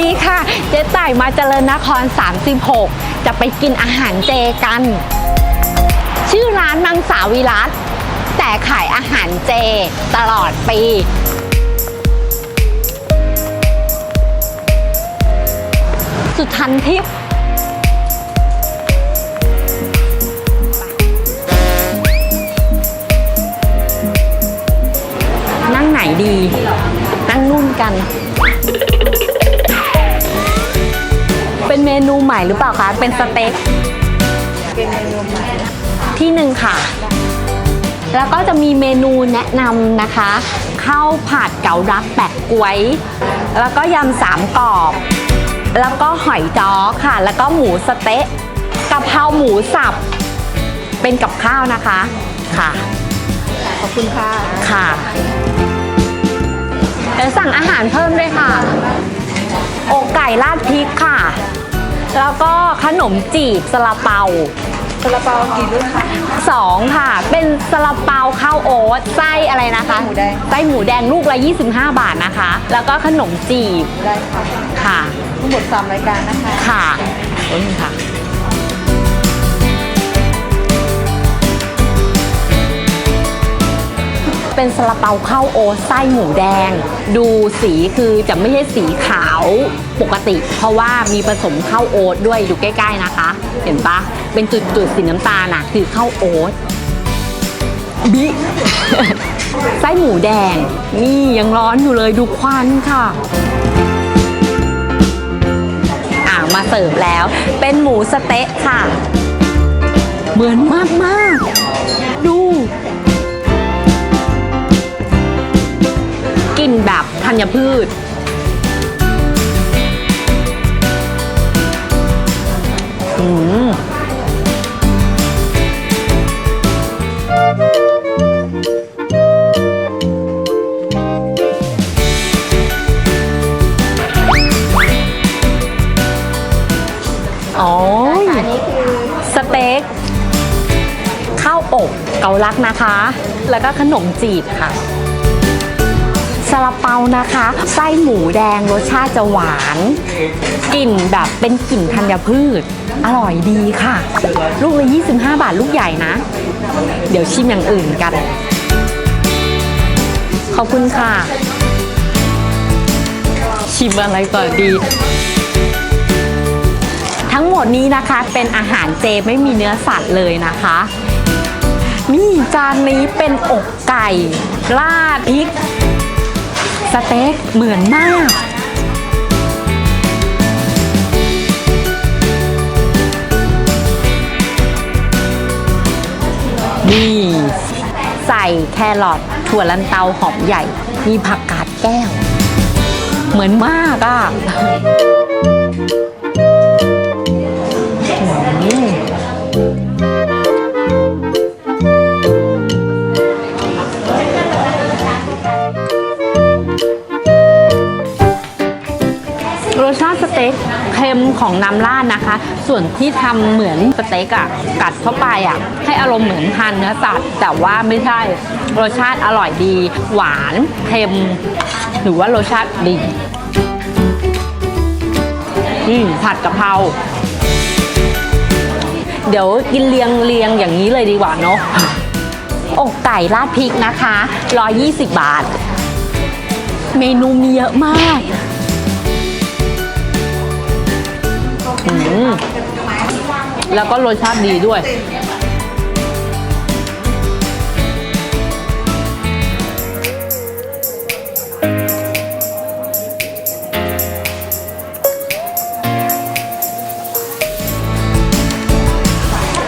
ดีค่ะ เจ๊ต่ายมาเจริญนคร 36 จะไปกินอาหารเจกัน ชื่อร้านมังสาวิรัตแต่ขายอาหารเจตลอดปี สุทันทิพย์นั่งไหนดี นั่งนุ่นกัน เป็นเมนูใหม่หรือเปล่าคะ เป็นสเต็กเป็นเมนูใหม่ที่หนึ่งค่ะ แล้วก็จะมีเมนูแนะนำนะคะข้าวผัดเกาลัดแปะกล้วย แล้วก็ยำสามกรอบ แล้วก็หอยจ้อค่ะ แล้วก็หมูสะเต๊ะกะเพราหมูสับ เป็นกับข้าวนะคะค่ะ ขอบคุณค่ะ ค่ะเดี๋ยวสั่งอาหารเพิ่มด้วยค่ะ อกไก่ราดพริกค่ะ แล้วก็ขนมจีบซาลาเปาซาลาเปากี่รุ่นคะสองค่ะ เป็นซาลาเปาข้าวโอ๊ตไส้อะไรนะคะหมูแดงไส้หมูแดงลูกละ 25 บาทนะคะ แล้วก็ขนมจีบได้ค่ะค่ะทั้งหมด3รายการนะคะ ค่ะขอบคุณค่ะ เป็นซาลาเปาข้าวโอ๊ตไส้หมูแดง ดูสีคือจะไม่ใช่สีขาวปกติ เพราะว่ามีผสมข้าวโอ๊ตด้วยอยู่ใกล้ ๆนะคะ เห็นปะเป็นจุดๆสีน้ำตาลน่ะคือข้าวโอ๊ตบิไส้หมูแดง นี่ยังร้อนอยู่เลยดูควันค่ะอ่ามาเสิร์ฟแล้ว เป็นหมูสะเต๊ะค่ะ เหมือนมากมากๆดู แบบธัญพืช อืมอ๋ออันนี้คือสเต็กข้าวอบเกาลัดนะคะ แล้วก็ขนมจีบค่ะซาลาเปานะคะ ไส้หมูแดงรสชาติจะหวาน กลิ่นแบบเป็นกลิ่นธัญพืช อร่อยดีค่ะ ลูกละ 25 บาทลูกใหญ่นะ เดี๋ยวชิมอย่างอื่นกัน ขอบคุณค่ะ ชิมอะไรก่อนดีทั้งหมดนี้นะคะเป็นอาหารเจไม่มีเนื้อสัตว์เลยนะคะ นี่จานนี้เป็นอกไก่ ราดพริก สเต็กเหมือนมาก นี่ ใส่แครอทถั่วลันเตาหอมใหญ่ มีผักกาดแก้ว เหมือนมากอะ สเต็กเค็มของน้ำราดนะคะ ส่วนที่ทำเหมือนสเต็กอะกัดเข้าไปอะให้อารมณ์เหมือนทานเนื้อสัตว์ แต่ว่าไม่ใช่รสชาติอร่อยดี หวานเค็ม หรือว่ารสชาติดีอืมผัดกะเพราเดี๋ยวกินเรียงเรียงอย่างนี้เลยดีกว่าเนาะอกไก่ราดพริกนะคะ 120 บาท เมนูมีเยอะมาก อืมแล้วก็รสชาติดีด้วย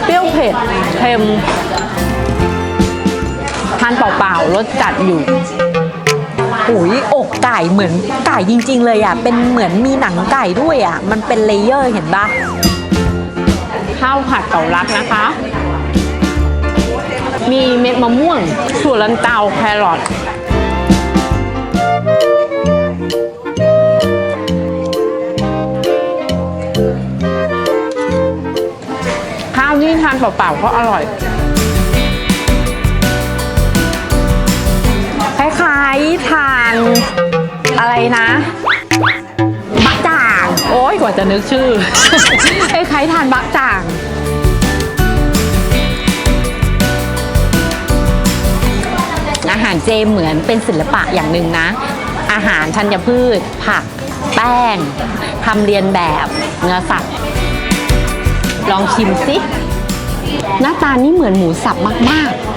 เปรี้ยวเผ็ดเค็มทานเปล่าๆรสจัดอยู่ อุ๋ยอ ไก่เหมือนไก่จริง ๆ เลยอะ เป็นเหมือนมีหนังไก่ด้วยอะ มันเป็นเลเยอร์เห็นปะข้าวผัดเกาลัดนะคะ มีเม็ดมะม่วงถั่วลันเตาแครอทข้าวนี่ทานเปล่าๆก็อร่อย คล้ายๆทานอะไรนะบะจ่างว่าจะนึกชื่อ คล้ายๆทานบะจ่างอาหารเจเหมือนเป็นศิลปะอย่างหนึ่งนะ อาหารธัญพืช ผัก แป้งทำเรียนแบบเนื้อสัตว์ ลองชิมสิ หน้าตานี่เหมือนหมูสับมาก ๆ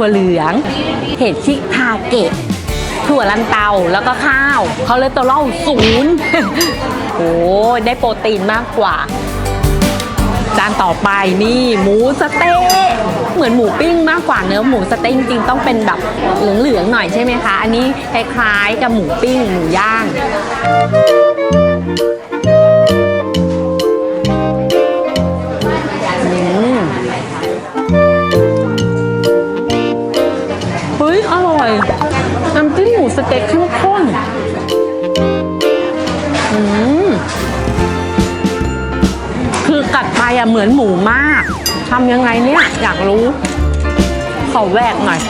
ถั่วเหลือง เห็ดชิคาเกะ ถั่วลันเตาแล้วก็ข้าว เขาเลยตัวเล่าศูนย์โอ้ได้โปรตีนมากกว่า จานต่อไปนี่หมูสเต๊ะเหมือนหมูปิ้งมากกว่าเนื้อหมูสเต๊ะจริงๆต้องเป็นแบบเหลืองๆหน่อยใช่ไหมคะ อันนี้คล้ายๆกับหมูปิ้งหมูย่าง มือนหมูมากทำยังไงเนี่ยอยากรู้ ขอแวกหน่อย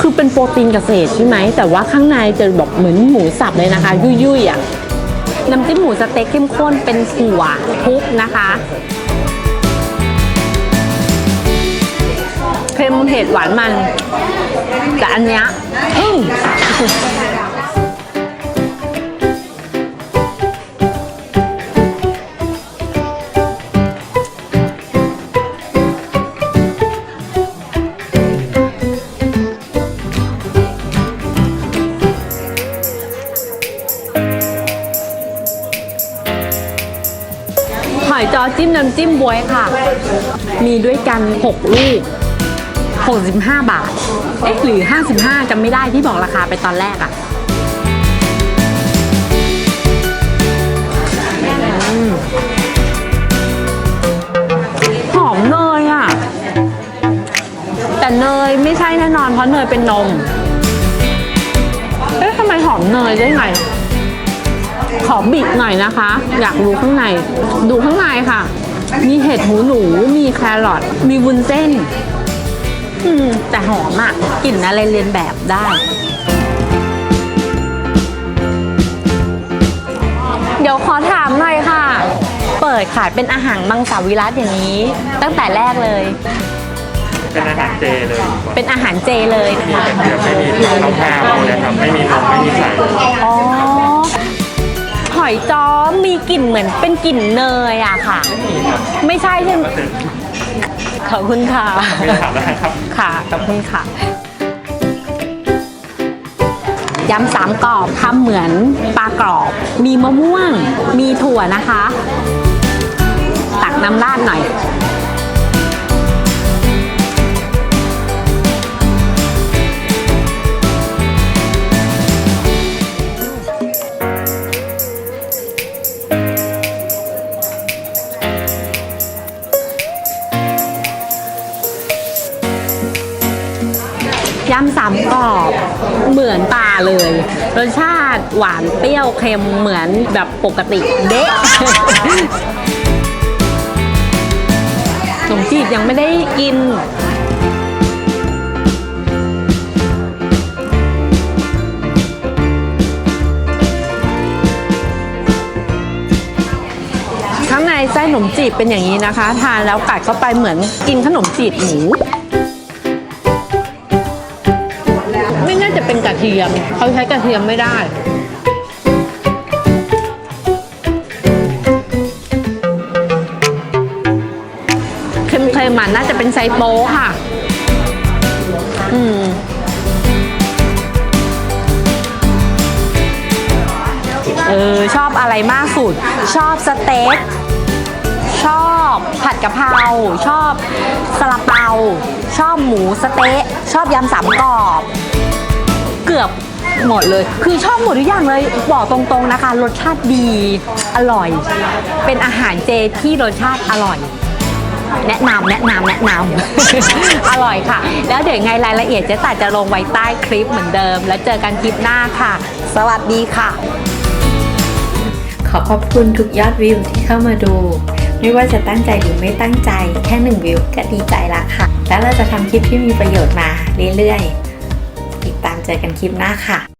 คือเป็นโปรตีนเกษตรใช่ไหม แต่ว่าข้างในจะแบบเหมือนหมูสับเลยนะคะ ยุ่ยๆอะน้ำจิ้มหมูสเต็กเข้มข้นเป็นถั่วคลุกนะคะเค็มเผ็ดหวานมัน แต่อันเนี้ย อยจอจิ้มน้ำจิ้มบวยค่ะ มีด้วยกัน 6 ลูก 65 บาท เอ๊ะหรือ 55จำไม่ได้ที่บอกราคาไปตอนแรกอะอืมหอมเนยอะแต่เนยไม่ใช่แน่นอนเพราะเนยเป็นนม เอ๊ะทำไมหอมเนยได้ไง ขอบิดหน่อยนะคะ อยากดูข้างใน ดูข้างในค่ะ มีเห็ดหูหนู มีแครอท มีวุ้นเส้น อืม แต่หอมอะกลิ่นอะไรเรียนแบบได้ เดี๋ยวขอถามหน่อยค่ะ เปิดขายเป็นอาหารมังสวิรัตอย่างนี้ ตั้งแต่แรกเลย เป็นอาหารเจเลยเป็นอาหารเจเลยนะคะ เดี๋ยวไม่มีข้าวข้าวนะครับ ไม่มีนมไม่มีไข่อ๋อห อยจ้อมีกลิ่นเหมือนเป็นกลิ่นเนยอะค่ะ ไม่ใช่ใช่ไหมขอบคุณค่ะไม่ถามได้ครับค่ะขอบคุณค่ะยำสามกรอบทำเหมือนปลากรอบ มีมะม่วง มีถั่วนะคะ ตักน้ำราดหน่อย ยำสามกรอบเหมือนปลาเลย รสชาติหวานเปรี้ยวเค็มเหมือนแบบปกติเด๊ะขนมจีบยังไม่ได้กินข้างในไส้ขนมจีบเป็นอย่างนี้นะคะ ทานแล้วกัดเข้าไปเหมือนกินขนมจีบหมู เทียม เขาใช้กระเทียมไม่ได้เค็มๆมันน่าจะเป็นไซโป๊ค่ะ อืมเออชอบอะไรมากสุด ชอบสเต็กชอบผัดกะเพรา ชอบสลัเปา ชอบหมูสเต๊ะ ชอบยำสามกรอบ เกือบหมดเลย คือชอบหมดทุกอย่างเลย บอกตรงๆนะคะ รสชาติดี อร่อย เป็นอาหารเจที่รสชาติอร่อย แนะนำแนะนำแนะนำ อร่อยค่ะ แล้วเดี๋ยวยังไงรายละเอียดเจ๊ตายจะลงไว้ใต้คลิปเหมือนเดิม แล้วเจอกันคลิปหน้าค่ะ สวัสดีค่ะ ขอขอบคุณทุกยอดวิวที่เข้ามาดู ไม่ว่าจะตั้งใจหรือไม่ตั้งใจ แค่หนึ่งวิวก็ดีใจละค่ะ แล้วเราจะทำคลิปที่มีประโยชน์มาเรื่อยๆติดตาม เจอกันคลิปหน้าค่ะ